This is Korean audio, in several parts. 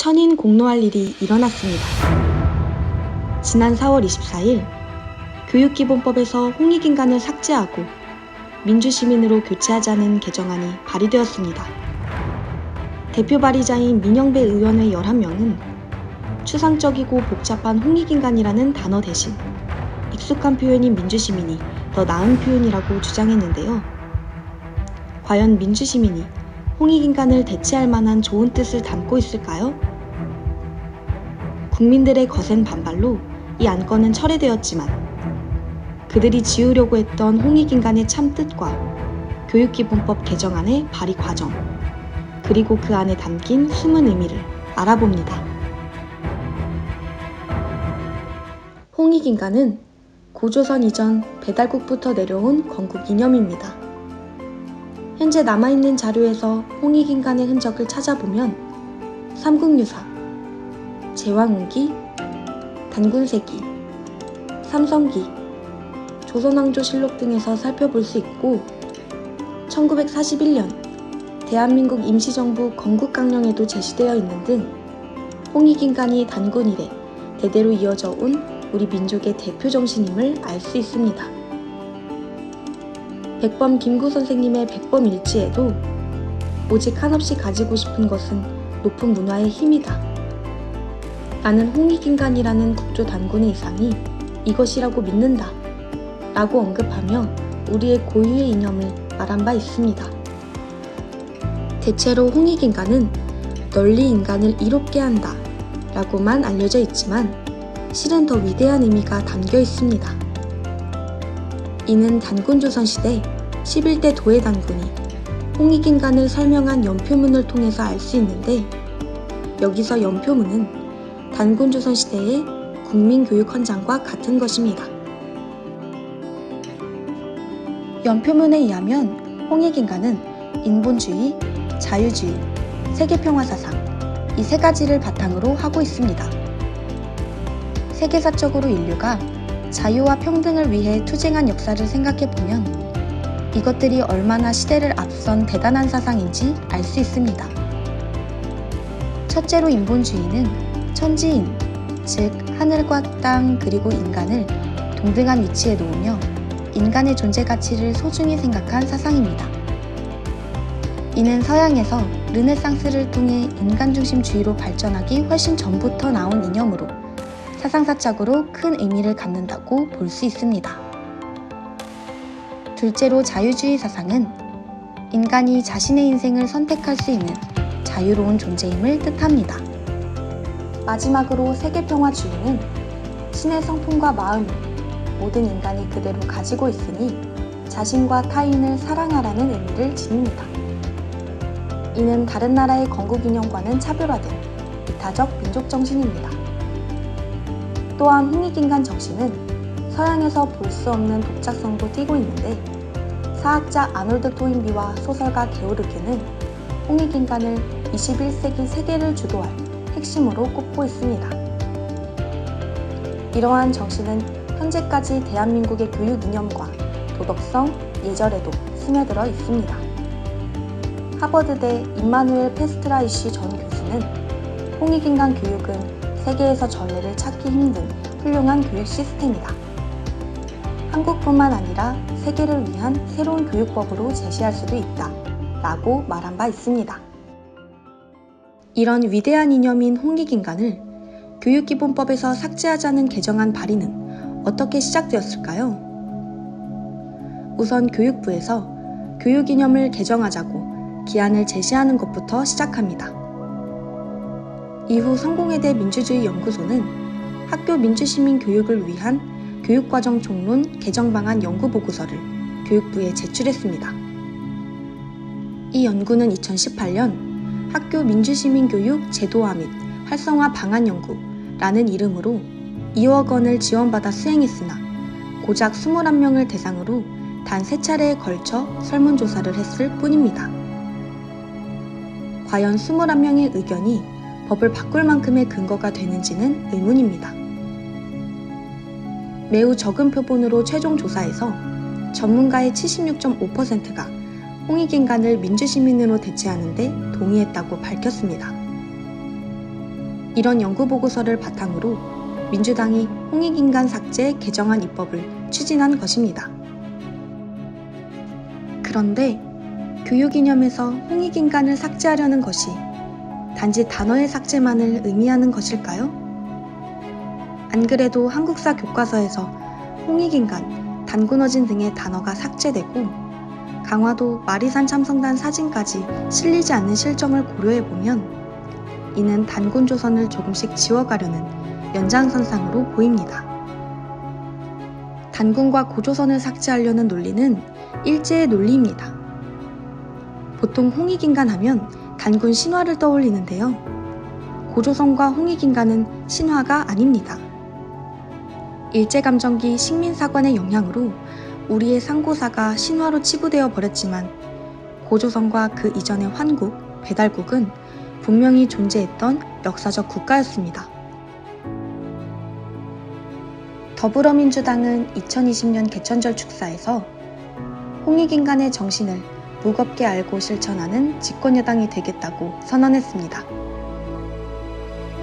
천인 공로할 일이 일어났습니다. 지난 4월 24일 교육기본법에서 홍익인간을 삭제하고 민주시민으로 교체하자는 개정안이 발의되었습니다. 대표 발의자인 민영배 의원의 11명은 추상적이고 복잡한 홍익인간이라는 단어 대신 익숙한 표현인 민주시민이 더 나은 표현이라고 주장했는데요. 과연 민주시민이 홍익인간을 대체할 만한 좋은 뜻을 담고 있을까요? 국민들의 거센 반발로 이 안건은 철회되었지만 그들이 지우려고 했던 홍익인간의 참 뜻과 교육기본법 개정안의 발의 과정, 그리고 그 안에 담긴 숨은 의미를 알아봅니다. 홍익인간은 고조선 이전 배달국부터 내려온 건국 이념입니다. 현재 남아있는 자료에서 홍익인간의 흔적을 찾아보면 삼국유사, 제왕운기, 단군세기, 삼성기, 조선왕조 실록 등에서 살펴볼 수 있고 1941년 대한민국 임시정부 건국강령에도 제시되어 있는 등 홍익인간이 단군 이래 대대로 이어져 온 우리 민족의 대표 정신임을 알 수 있습니다. 백범 김구 선생님의 백범 일지에도 오직 한없이 가지고 싶은 것은 높은 문화의 힘이다. 나는 홍익인간이라는 국조 단군의 이상이 이것이라고 믿는다. 라고 언급하며 우리의 고유의 이념을 말한 바 있습니다. 대체로 홍익인간은 널리 인간을 이롭게 한다 라고만 알려져 있지만 실은 더 위대한 의미가 담겨 있습니다. 이는 단군 조선시대 11대 도의 단군이 홍익인간을 설명한 연표문을 통해서 알 수 있는데 여기서 연표문은 단군 조선 시대의 국민교육 헌장과 같은 것입니다. 연표문에 의하면 홍익인간은 인본주의, 자유주의, 세계평화사상 이 세 가지를 바탕으로 하고 있습니다. 세계사적으로 인류가 자유와 평등을 위해 투쟁한 역사를 생각해 보면 이것들이 얼마나 시대를 앞선 대단한 사상인지 알 수 있습니다. 첫째로 인본주의는 천지인, 즉 하늘과 땅 그리고 인간을 동등한 위치에 놓으며 인간의 존재 가치를 소중히 생각한 사상입니다. 이는 서양에서 르네상스를 통해 인간 중심주의로 발전하기 훨씬 전부터 나온 이념으로 사상사적으로 큰 의미를 갖는다고 볼 수 있습니다. 둘째로 자유주의 사상은 인간이 자신의 인생을 선택할 수 있는 자유로운 존재임을 뜻합니다. 마지막으로 세계평화 주의는 신의 성품과 마음이 모든 인간이 그대로 가지고 있으니 자신과 타인을 사랑하라는 의미를 지닙니다. 이는 다른 나라의 건국 이념과는 차별화된 이타적 민족 정신입니다. 또한 홍익인간 정신은 서양에서 볼 수 없는 독자성도 띠고 있는데 사학자 아놀드 토인비와 소설가 게오르게는 홍익인간을 21세기 세계를 주도할 핵심으로 꼽고 있습니다. 이러한 정신은 현재까지 대한민국의 교육 이념과 도덕성, 예절에도 스며들어 있습니다. 하버드대 임마누엘 페스트라이시 전 교수는 홍익인간 교육은 세계에서 전례를 찾기 힘든 훌륭한 교육 시스템이다. 한국뿐만 아니라 세계를 위한 새로운 교육법으로 제시할 수도 있다. 라고 말한 바 있습니다. 이런 위대한 이념인 홍익인간을 교육기본법에서 삭제하자는 개정안 발의는 어떻게 시작되었을까요? 우선 교육부에서 교육이념을 개정하자고 기한을 제시하는 것부터 시작합니다. 이후 성공회대 민주주의 연구소는 학교 민주시민 교육을 위한 교육과정 종론 개정 방안 연구 보고서를 교육부에 제출했습니다. 이 연구는 2018년 학교 민주시민 교육 제도화 및 활성화 방안 연구라는 이름으로 2억 원을 지원받아 수행했으나 고작 21명을 대상으로 단세 차례에 걸쳐 설문조사를 했을 뿐입니다. 과연 21명의 의견이 법을 바꿀 만큼의 근거가 되는지는 의문입니다. 매우 적은 표본으로 최종 조사에서 전문가의 76.5%가 홍익인간을 민주시민으로 대체하는데 동의했다고 밝혔습니다. 이런 연구 보고서를 바탕으로 민주당이 홍익인간 삭제 개정안 입법을 추진한 것입니다. 그런데 교육 이념에서 홍익인간을 삭제하려는 것이 단지 단어의 삭제만을 의미하는 것일까요? 안 그래도 한국사 교과서에서 홍익인간, 단군어진 등의 단어가 삭제되고 강화도 마리산 참성단 사진까지 실리지 않는 실정을 고려해보면 이는 단군 조선을 조금씩 지워가려는 연장선상으로 보입니다. 단군과 고조선을 삭제하려는 논리는 일제의 논리입니다. 보통 홍익인간 하면 단군 신화를 떠올리는데요. 고조선과 홍익인간은 신화가 아닙니다. 일제감정기 식민사관의 영향으로 우리의 상고사가 신화로 치부되어 버렸지만 고조선과 그 이전의 환국, 배달국은 분명히 존재했던 역사적 국가였습니다. 더불어민주당은 2020년 개천절 축사에서 홍익인간의 정신을 무겁게 알고 실천하는 집권여당이 되겠다고 선언했습니다.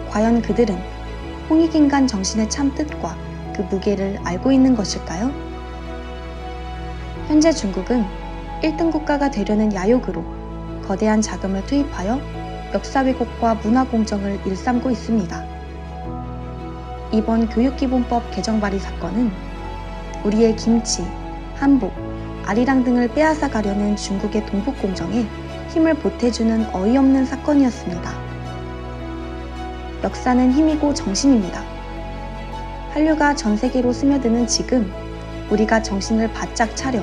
과연 그들은 홍익인간 정신의 참 뜻과 그 무게를 알고 있는 것일까요? 현재 중국은 1등 국가가 되려는 야욕으로 거대한 자금을 투입하여 역사 왜곡과 문화 공정을 일삼고 있습니다. 이번 교육기본법 개정 발의 사건은 우리의 김치, 한복, 아리랑 등을 빼앗아 가려는 중국의 동북 공정에 힘을 보태주는 어이없는 사건이었습니다. 역사는 힘이고 정신입니다. 한류가 전 세계로 스며드는 지금 우리가 정신을 바짝 차려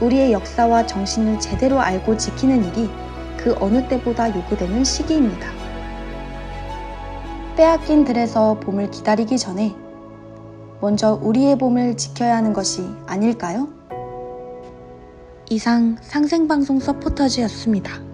우리의 역사와 정신을 제대로 알고 지키는 일이 그 어느 때보다 요구되는 시기입니다. 빼앗긴 들에서 봄을 기다리기 전에 먼저 우리의 봄을 지켜야 하는 것이 아닐까요? 이상 상생방송 서포터즈였습니다.